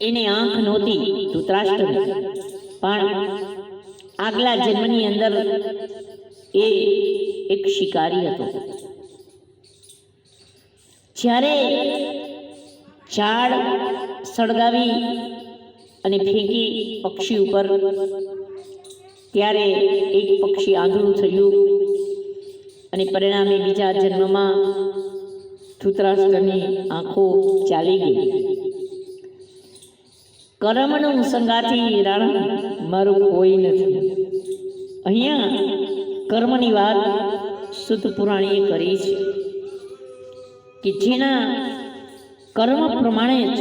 એને આંખ નહોતી, ધૃતરાષ્ટ્ર પણ આગલા જન્મની અંદર એ એક શિકારી હતો. જ્યારે ઝાડ સળગાવી અને ફેંકી પક્ષી ઉપર, ત્યારે એક પક્ષી આંધળું થયું અને પરિણામે બીજા જન્મમાં ધૂતરાષ્ટ્રની આંખો ચાલી ગઈ. કર્મનું સંગાથી રણ મારું કોઈ નથી. અહીંયા કર્મની વાત શુદ્ધ પુરાણીએ કરી છે કે જેના કર્મ પ્રમાણે જ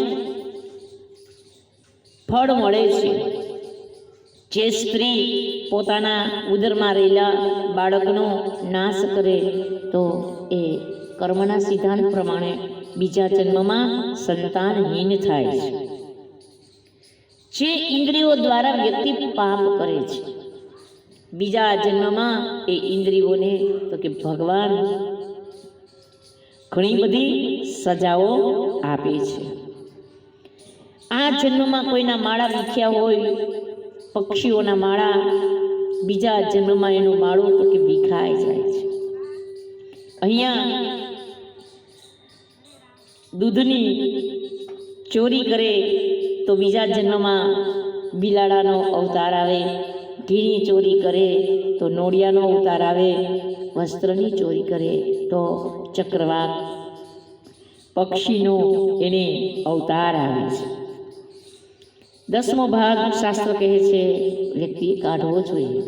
ફળ મળે છે. જે સ્ત્રી પોતાના ઉદરમાં રહેલા બાળકનો નાશ કરે તો એ કર્મના સિદ્ધાંત પ્રમાણે બીજા જન્મમાં સંતાનહીન થાય છે. જે ઇન્દ્રિયો દ્વારા વ્યક્તિ પાપ કરે છે. બીજા જન્મમાં એ ઇન્દ્રિયોને તો કે ભગવાન ઘણી બધી સજાઓ આપે છે. આ જન્મમાં કોઈના માળા વીખ્યા હોય, પક્ષીઓના માળા, બીજા જન્મમાં એનો માળો તો કે વિખાઈ જાય છે. અહીંયા દૂધની ચોરી કરે તો બીજા જન્મમાં બિલાડાનો અવતાર આવે ઘીની ચોરી કરે, તો નોળિયાનો અવતાર આવે, વસ્ત્રની ચોરી કરે, તો ચક્રવાત પક્ષીનો એને અવતાર આવે છે. દસમો ભાગ શાસ્ત્ર કહે છે વ્યક્તિ કાઢવો જોઈએ.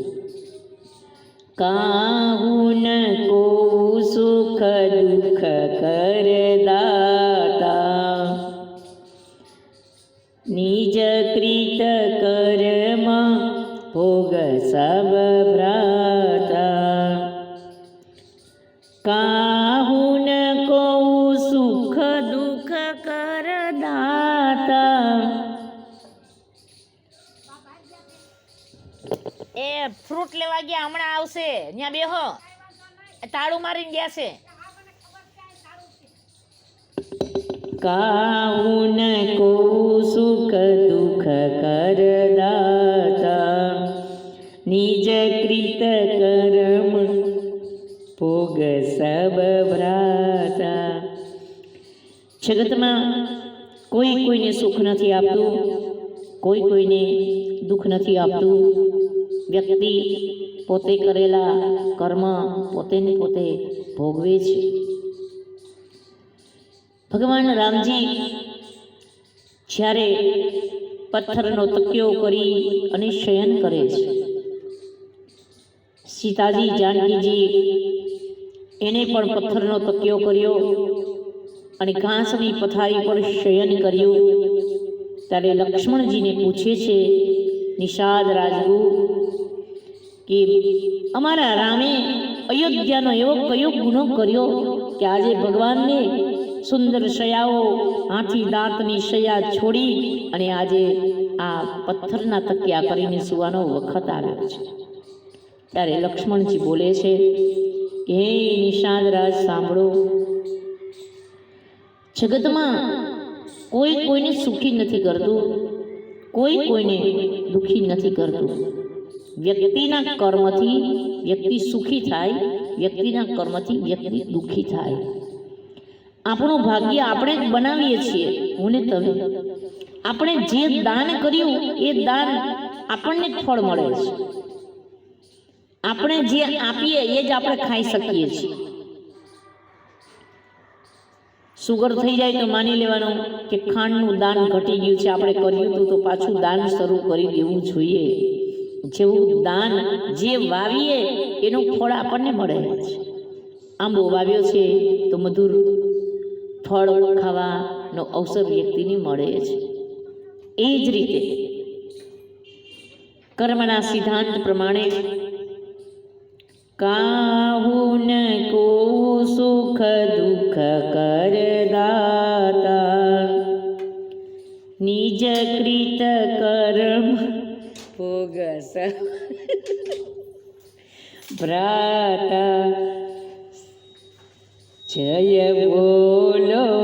કાહુન કો કૃત કર્મ ભોગ સબ ભ્રાતા. કાહુન કો સુખ દુઃખ કરદાતા એ ફ્રૂટ લેવા ગયા હમણાં આવશે. ત્યાં બેહો. તાળું મારીને ગયા છે. કાહુન કો સબ ભ્રાતા. જગતમાં કોઈ કોઈને સુખ નથી આપતું, કોઈ કોઈને દુઃખ નથી આપતું. વ્યક્તિ પોતે કરેલા કર્મ પોતે ને પોતે ભોગવે છે. ભગવાન રામજી જ્યારે પથ્થરનો તકિયો કરી અને શયન કરે છે. સીતાજી જાનકીજી એને પણ પથ્થરનો તકિયો કર્યો અને ઘાસની પથારી પર શયન કર્યું. ત્યારે લક્ષ્મણજીને પૂછે છે, નિષાદ રાજગુ કે અમારા રામે અયોધ્યાનો એવો કયો ગુનો કર્યો કે આજે ભગવાનને સુંદર શયાઓ હાથી દાંતની શયા છોડી અને આજે આ પથ્થરના તકિયા કરીને સુવાનો વખત આવ્યો છે? ત્યારે લક્ષ્મણજી બોલે છે હે નિશાન રાજ સાંભળો. જગતમાં કોઈ કોઈને સુખી નથી કરતું, કોઈ કોઈને દુખી નથી કરતું. વ્યક્તિના કર્મથી વ્યક્તિ સુખી થાય, વ્યક્તિના કર્મથી વ્યક્તિ દુખી થાય. આપણું ભાગ્ય આપણે જ બનાવીએ છીએ, હું ને તમે. આપણે જે દાન કર્યું, એ દાન આપણને ફળ મળે છે. આપણે જે આપીએ, એ જ આપણે ખાઈ શકીએ છીએ. સુગર થઈ જાય તો માની લેવાનું કે ખાંડનું દાન ઘટી ગયું છે, આપણે કર્યું હતું તો પાછું દાન શરૂ કરી દેવું જોઈએ. જેવું દાન જે વાવીએ, એનું ફળ આપણને મળે. છે આંબો વાવ્યો છે તો મધુર ફળ ખાવાનો અવસર વ્યક્તિને મળે છે એ જ રીતે કર્મના સિદ્ધાંત પ્રમાણે કાહુન કો સુખ દુઃખ કરદાતા નિજ કૃત કર્મ ભોગસ. ભ્રાતા. જય બોલો.